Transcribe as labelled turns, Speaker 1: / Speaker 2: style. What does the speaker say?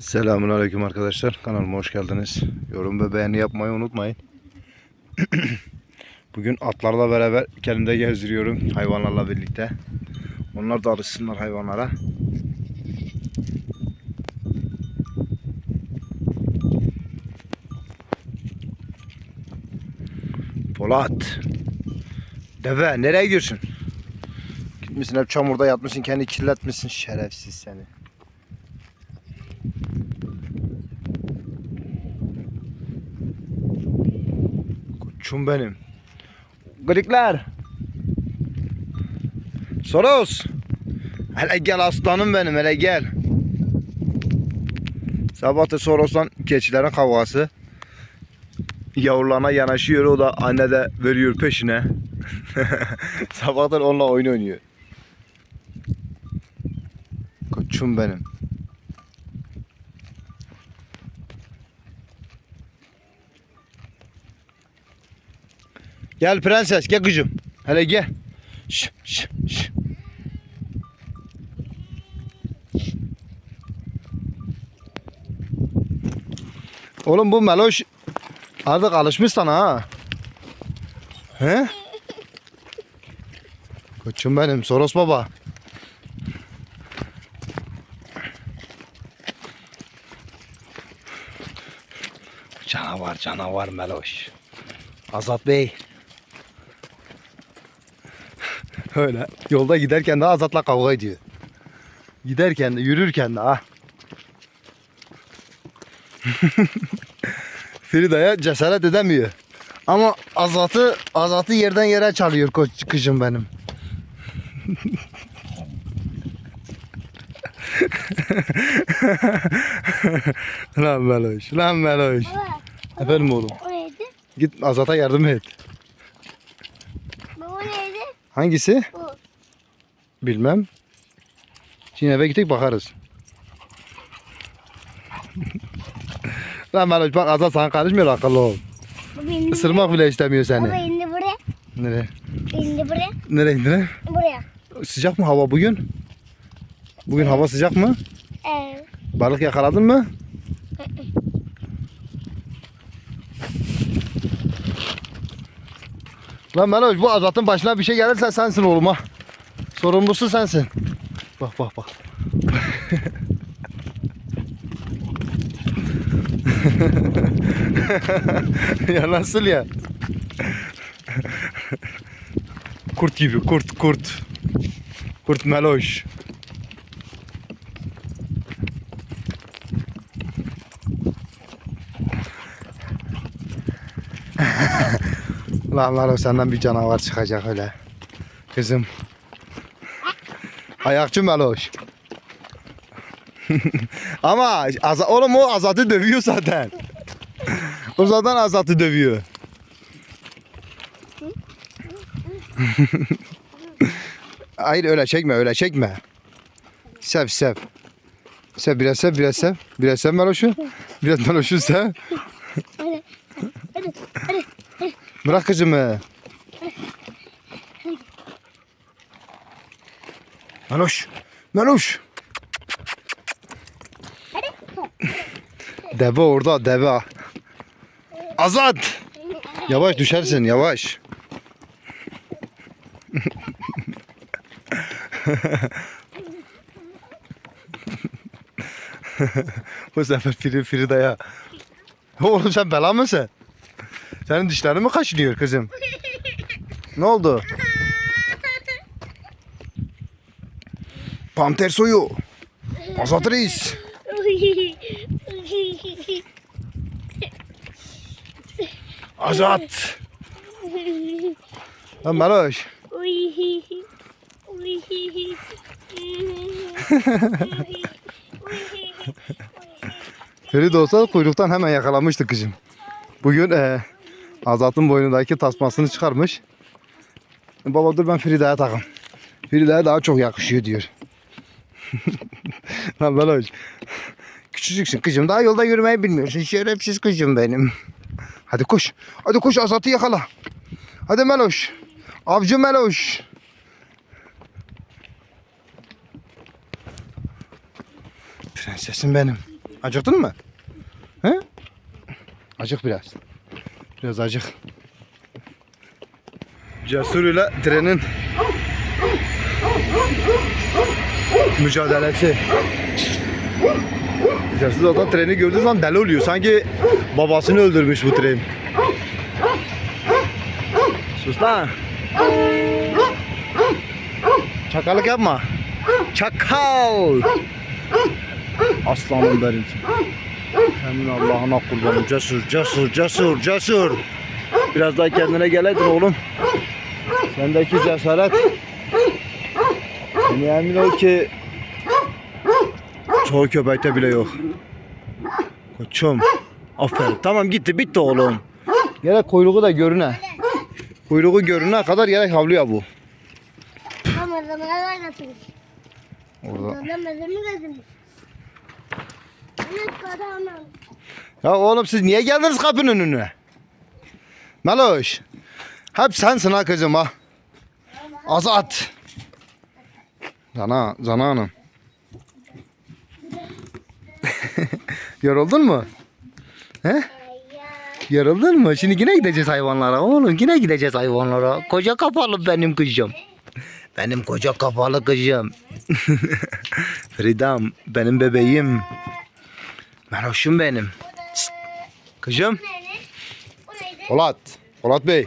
Speaker 1: Selamun Aleyküm arkadaşlar. Kanalıma hoş geldiniz. Yorum ve beğeni yapmayı unutmayın. Bugün atlarla beraber kendimde gezdiriyorum hayvanlarla birlikte. Onlar da alışsınlar hayvanlara. Polat. Deve nereye gidiyorsun? Gitmişsin hep çamurda yatmışsın kendi kirletmişsin şerefsiz seni. Koçum benim. Gırıklar. Soros. Hele gel aslanım benim hele gel. Sabahta Soros'tan keçilerin kavgası. Yavrularına yanaşıyor o da anne de veriyor peşine. Sabahtan onunla oyun oynuyor. Koçum benim. Gel prenses gel kızım. Hele gel. Şş, şş. Oğlum bu Meloş artık alışmış sana ha. He? Koçum benim Soros baba. Canavar canavar Meloş. Azat Bey. Öyle. Yolda giderken de Azat'la kavga ediyor. Giderken de yürürken de ha. Frida'ya cesaret edemiyor. Ama Azat'ı Azat'ı yerden yere çalıyor koç kızım benim. lan Meloş, lan Meloş. Efendim oğlum. Git Azat'a yardım et.
Speaker 2: Baba?
Speaker 1: Hangisi?
Speaker 2: Bu.
Speaker 1: Bilmem. Şimdi eve gittik bakarız. Lan Meloş bak Azat sana karışmıyor akıllı ol.
Speaker 2: Baba indi.
Speaker 1: Isırmak bile istemiyor
Speaker 2: Baba
Speaker 1: seni.
Speaker 2: indi buraya.
Speaker 1: Nereye?
Speaker 2: İndi buraya.
Speaker 1: Nereye indin?
Speaker 2: Buraya.
Speaker 1: Sıcak mı hava bugün? Bugün hava sıcak mı?
Speaker 2: Evet.
Speaker 1: Balık yakaladın mı? Lan Meloş bu Azat'ın başına bir şey gelirse sensin oğlum ha. Sorumlusu sensin. Bak bak bak. ya nasıl ya? kurt gibi kurt kurt. Kurt Meloş. Lan o senden bir canavar çıkacak öyle. Kızım. Ayakçı Meloş. Ama Aza, oğlum o Azat'ı dövüyor zaten. o zaten Azat'ı dövüyor. Hayır öyle çekme öyle çekme. Sev sev. Sev biraz sev biraz sev. Biraz sev Meloş'u. Biraz Meloş'u sev. Bırak kızımı. Meloş. Meloş. Deve orada deve. Azat. Yavaş düşersin yavaş. Bu sefer Firi Frida'ya. Oğlum sen bela mısın? Senin dişlerin mi kaşınıyor kızım? Ne oldu? Panter soyu. Azat Reis. Azat. Lan Meloş. Ferit olsa kuyruktan hemen yakalamıştı kızım. Bugün eee Azat'ın boynundaki tasmasını çıkarmış. Baba dur ben Frida'ya takım. Frida'ya daha çok yakışıyor diyor. Lan Meloş. Küçücüksün kızım daha yolda yürümeyi bilmiyorsun. Şerefsiz kızım benim. Hadi koş. Hadi koş Azat'ı yakala. Hadi Meloş. Avcı Meloş. Prensesim benim. Acıktın mı? He? Acık biraz. Biraz acık. Cesur trenin mücadelesi. Cesur zaten treni gördüğü zaman deli oluyor. Sanki babasını öldürmüş bu tren. Sus lan. Çakallık yapma. Çakal. Aslanım benim. Senin Allah'ına kurbanım. Cesur, cesur, cesur, cesur. Biraz daha kendine geleydin oğlum. Sendeki cesaret. Yani emin ol ki çoğu köpekte bile yok. Koçum. Aferin. Tamam gitti bitti oğlum. Gerek kuyruğu da görüne. Kuyruğu görüne kadar gerek havlıyor bu.
Speaker 2: Götürmüş.
Speaker 1: Orada.
Speaker 2: Adam mezarını götürmüş. Evet kadar
Speaker 1: Ya oğlum siz niye geldiniz kapının önüne? Meloş. Hep sensin ha kızım ha. Azat. Zana, Zana Hanım. Yoruldun mu? He? Yoruldun mu? Şimdi yine gideceğiz hayvanlara. Oğlum yine gideceğiz hayvanlara. Koca kafalı benim kızım. Benim koca kafalı kızım. Fridam benim bebeğim. Meloşum benim. Şşt. Kızım. Polat. Polat Bey.